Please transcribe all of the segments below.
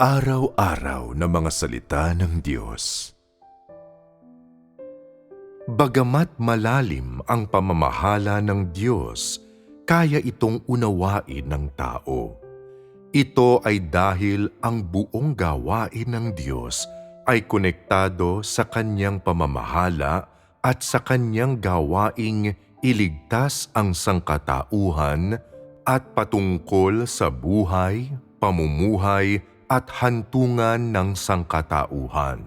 Araw-araw na mga salita ng Diyos. Bagamat malalim ang pamamahala ng Diyos, kaya itong unawain ng tao. Ito ay dahil ang buong gawain ng Diyos ay konektado sa kanyang pamamahala at sa kanyang gawaing iligtas ang sangkatauhan at patungkol sa buhay, pamumuhay at hantungan ng sangkatauhan.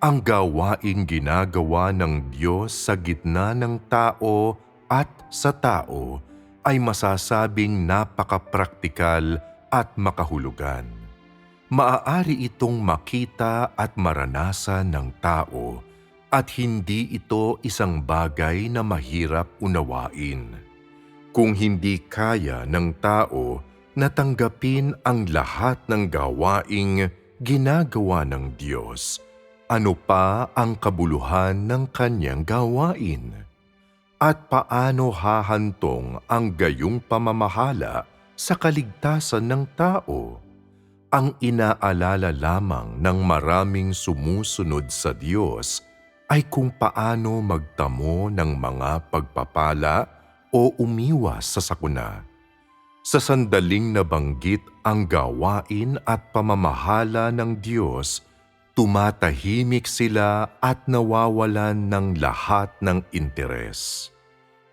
Ang gawaing ginagawa ng Diyos sa gitna ng tao at sa tao ay masasabing napakapraktikal at makahulugan. Maaari itong makita at maranasan ng tao at hindi ito isang bagay na mahirap unawain. Kung hindi kaya ng tao na tanggapin ang lahat ng gawaing ginagawa ng Diyos, ano pa ang kabuluhan ng kanyang gawain? At paano hahantong ang gayong pamamahala sa kaligtasan ng tao? Ang inaalala lamang ng maraming sumusunod sa Diyos ay kung paano magtamo ng mga pagpapala o umiwas sa sakuna. Sa sandaling nabanggit ang gawain at pamamahala ng Diyos, tumatahimik sila at nawawalan ng lahat ng interes.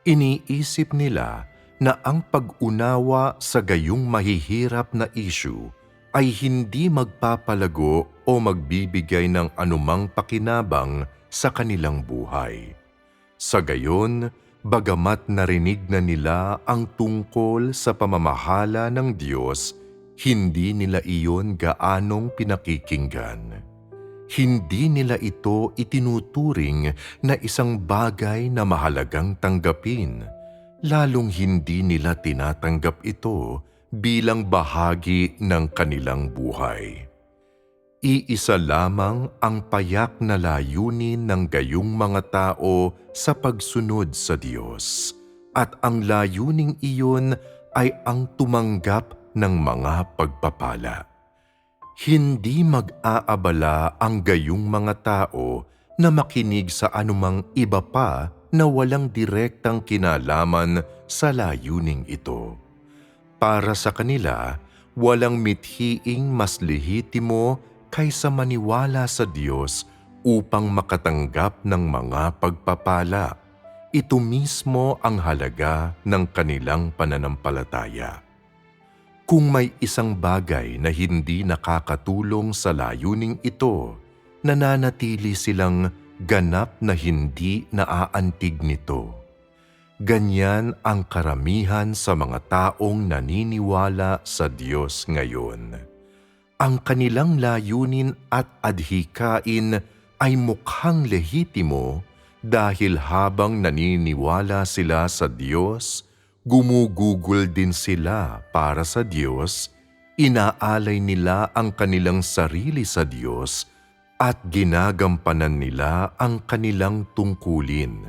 Iniisip nila na ang pag-unawa sa gayong mahihirap na issue ay hindi magpapalago o magbibigay ng anumang pakinabang sa kanilang buhay. Sa gayon, bagamat narinig na nila ang tungkol sa pamamahala ng Diyos, hindi nila iyon gaanong pinakikinggan hindi nila ito itinuturing na isang bagay na mahalagang tanggapin, lalong hindi nila tinatanggap ito bilang bahagi ng kanilang buhay. Iisa lamang ang payak na layunin ng gayong mga tao sa pagsunod sa Diyos, at ang layuning iyon ay ang tumanggap ng mga pagpapala hindi mag-aabala ang gayong mga tao na makinig sa anumang iba pa na walang direktang kinalaman sa layuning ito. Para sa kanila, walang mithiing mas lehitimo kaysa maniwala sa Diyos upang makatanggap ng mga pagpapala. Ito mismo ang halaga ng kanilang pananampalataya. Kung may isang bagay na hindi nakakatulong sa layuning ito, nananatili silang ganap na hindi naaantig nito. Ganyan ang karamihan sa mga taong naniniwala sa Diyos ngayon. Ang kanilang layunin at adhikain ay mukhang lehitimo dahil habang naniniwala sila sa Diyos, gumugugol din sila para sa Diyos, inaalay nila ang kanilang sarili sa Diyos at ginagampanan nila ang kanilang tungkulin.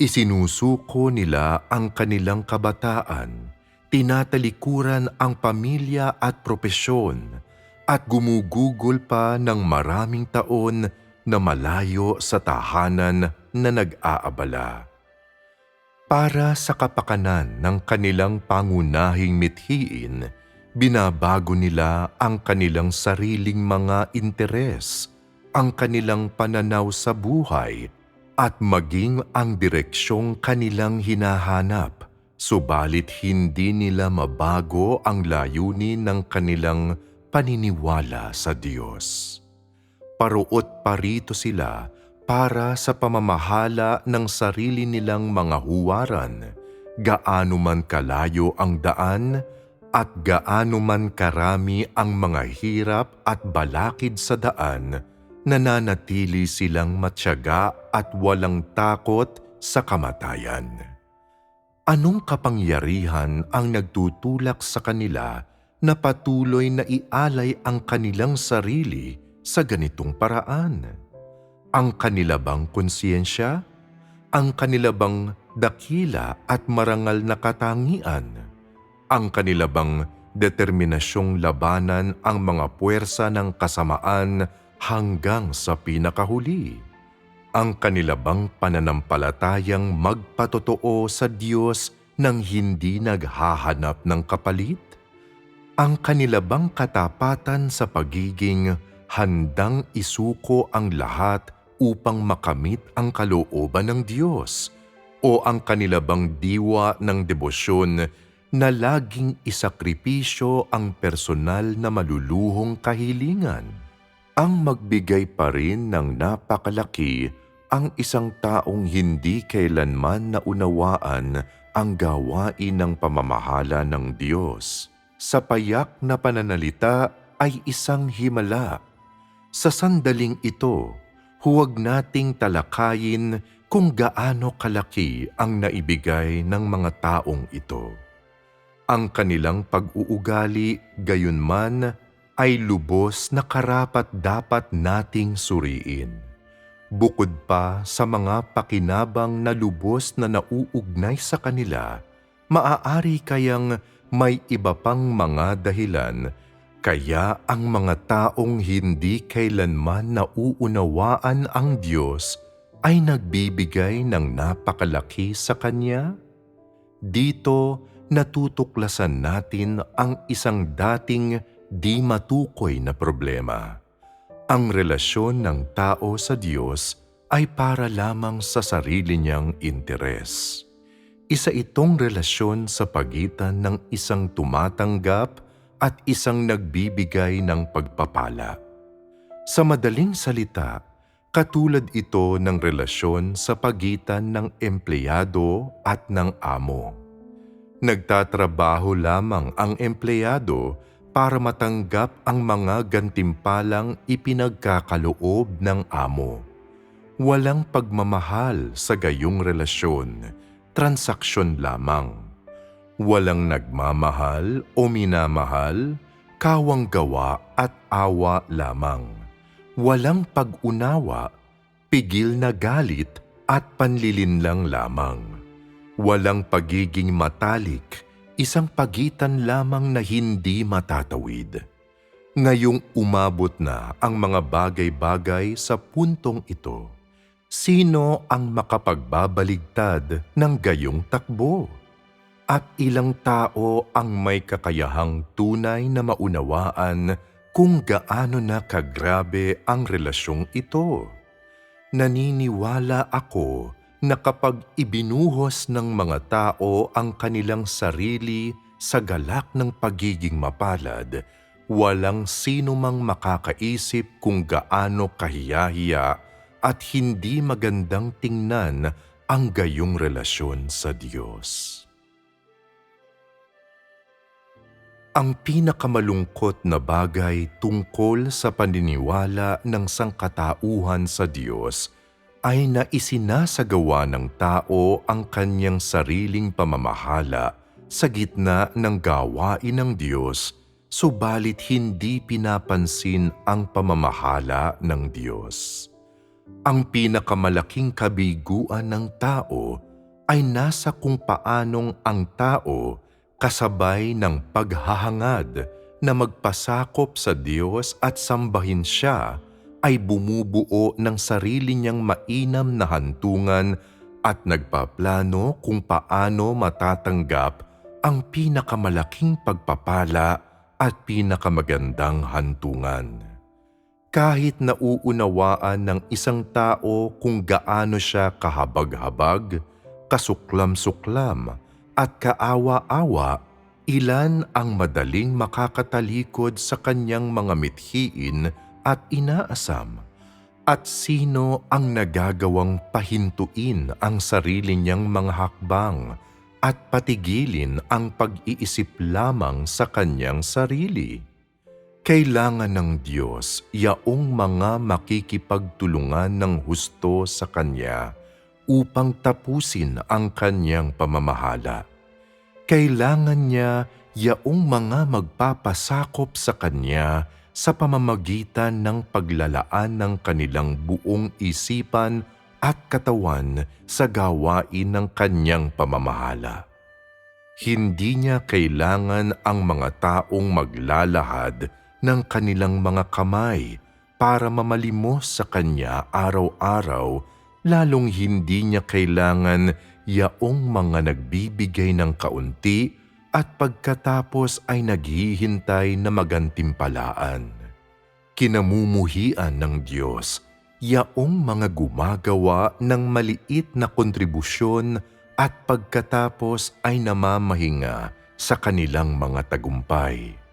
Isinusuko nila ang kanilang kabataan, tinatalikuran ang pamilya at propesyon, at gumugugol pa ng maraming taon na malayo sa tahanan na nag-aabala. Para sa kapakanan ng kanilang pangunahing mithiin, binabago nila ang kanilang sariling mga interes, ang kanilang pananaw sa buhay, at maging ang direksyong kanilang hinahanap, subalit hindi nila mabago ang layunin ng kanilang paniniwala sa Diyos. Paruot parito sila para sa pamamahala ng sarili nilang mga huwaran, gaano man kalayo ang daan at gaano man karami ang mga hirap at balakid sa daan, nananatili silang matyaga at walang takot sa kamatayan. Anong kapangyarihan ang nagtutulak sa kanila na patuloy na ialay ang kanilang sarili sa ganitong paraan? Ang kanila bang konsyensya? Ang kanila bang dakila at marangal na katangian? Ang kanila bang determinasyong labanan ang mga puwersa ng kasamaan hanggang sa pinakahuli. Ang kanila bang pananampalatayang magpatotoo sa Diyos nang hindi naghahanap ng kapalit? Ang kanila bang katapatan sa pagiging handang isuko ang lahat upang makamit ang kalooban ng Diyos? O ang kanila bang diwa ng debosyon na laging isakripisyo ang personal na maluluhong kahilingan? Ang magbigay pa rin ng napakalaki ang isang taong hindi kailanman naunawaan ang gawain ng pamamahala ng Diyos. Sa payak na pananalita ay isang himala. Sa sandaling ito, huwag nating talakayin kung gaano kalaki ang naibigay ng mga taong ito. Ang kanilang pag-uugali gayunman ay lubos na karapat dapat nating suriin. Bukod pa sa mga pakinabang na lubos na nauugnay sa kanila, maaari kayang may iba pang mga dahilan kaya ang mga taong hindi kailanman nauunawaan ang Diyos ay nagbibigay ng napakalaki sa Kanya? Dito natutuklasan natin ang isang dating di matukoy na problema. Ang relasyon ng tao sa Diyos ay para lamang sa sarili niyang interes. Isa itong relasyon sa pagitan ng isang tumatanggap at isang nagbibigay ng pagpapala. Sa madaling salita, katulad ito ng relasyon sa pagitan ng empleyado at ng amo. Nagtatrabaho lamang ang empleyado para matanggap ang mga gantimpalang ipinagkakaloob ng amo. Walang pagmamahal sa gayong relasyon, transaksyon lamang. Walang nagmamahal o minamahal, kawang gawa at awa lamang. Walang pag-unawa, pigil na galit at panlilinlang lamang. Walang pagiging matalik, isang pagitan lamang na hindi matatawid. Ngayong umabot na ang mga bagay-bagay sa puntong ito, sino ang makapagbabaligtad ng gayong takbo? At ilang tao ang may kakayahang tunay na maunawaan kung gaano na kagrabe ang relasyong ito? Naniniwala ako na kapag ibinuhos ng mga tao ang kanilang sarili sa galak ng pagiging mapalad, walang sino mang makakaisip kung gaano kahiyahiya at hindi magandang tingnan ang gayong relasyon sa Diyos. Ang pinakamalungkot na bagay tungkol sa paniniwala ng sangkatauhan sa Diyos ay naisinasagawa ng tao ang kanyang sariling pamamahala sa gitna ng gawain ng Diyos, subalit hindi pinapansin ang pamamahala ng Diyos. Ang pinakamalaking kabiguan ng tao ay nasa kung paanong ang tao kasabay ng paghahangad na magpasakop sa Diyos at sambahin siya ay bumubuo ng sarili niyang mainam na hantungan at nagpaplano kung paano matatanggap ang pinakamalaking pagpapala at pinakamagandang hantungan. Kahit nauunawaan ng isang tao kung gaano siya kahabag-habag, kasuklam-suklam at kaawa-awa, ilan ang madaling makakatalikod sa kanyang mga mithiin at inaasam at sino ang nagagawang pahintuin ang sarili niyang mga hakbang at patigilin ang pag-iisip lamang sa kanyang sarili. Kailangan ng Diyos yaong mga makikipagtulungan ng husto sa Kanya upang tapusin ang Kanyang pamamahala. Kailangan niya yaong mga magpapasakop sa Kanya sa pamamagitan ng paglalaan ng kanilang buong isipan at katawan sa gawain ng kanyang pamamahala. Hindi niya kailangan ang mga taong maglalahad ng kanilang mga kamay para mamalimos sa kanya araw-araw, lalong hindi niya kailangan yaong mga nagbibigay ng kaunti at pagkatapos ay naghihintay na magantimpalaan. Kinamumuhian ng Diyos yaong mga gumagawa ng maliit na kontribusyon at pagkatapos ay namamahinga sa kanilang mga tagumpay.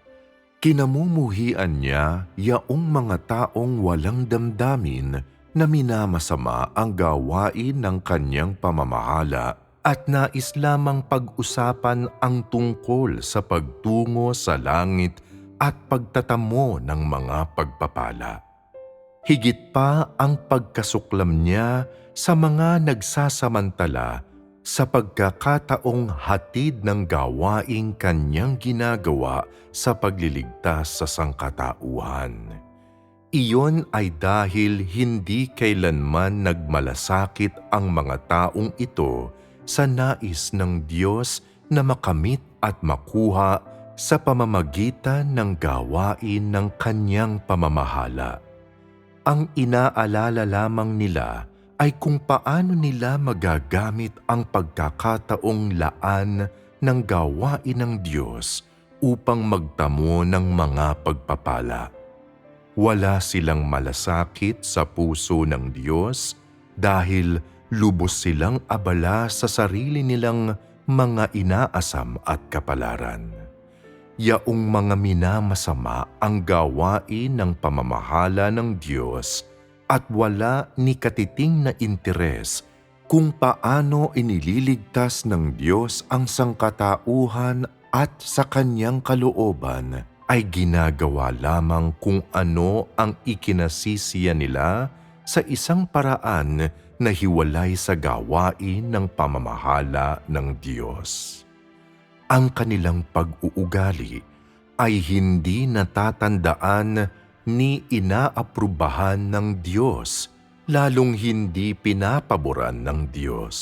Kinamumuhian niya yaong mga taong walang damdamin na minamasama ang gawain ng kanyang pamamahala at nais lamang pag-usapan ang tungkol sa pagtungo sa langit at pagtatamo ng mga pagpapala. Higit pa ang pagkasuklam niya sa mga nagsasamantala sa pagkakataong hatid ng gawaing kanyang ginagawa sa pagliligtas sa sangkatauhan. Iyon ay dahil hindi kailanman nagmalasakit ang mga taong ito sa nais ng Diyos na makamit at makuha sa pamamagitan ng gawain ng kanyang pamamahala. Ang inaalala lamang nila ay kung paano nila magagamit ang pagkakataong laan ng gawain ng Diyos upang magtamo ng mga pagpapala. Wala silang malasakit sa puso ng Diyos dahil lubos silang abala sa sarili nilang mga inaasam at kapalaran. Yaong mga minamasama ang gawain ng pamamahala ng Diyos at wala ni katiting na interes kung paano inililigtas ng Diyos ang sangkatauhan at sa kanyang kalooban ay ginagawa lamang kung ano ang ikinasisiya nila sa isang paraan na hiwalay sa gawain ng pamamahala ng Diyos. Ang kanilang pag-uugali ay hindi natatandaan ni inaaprubahan ng Diyos, lalong hindi pinapaboran ng Diyos.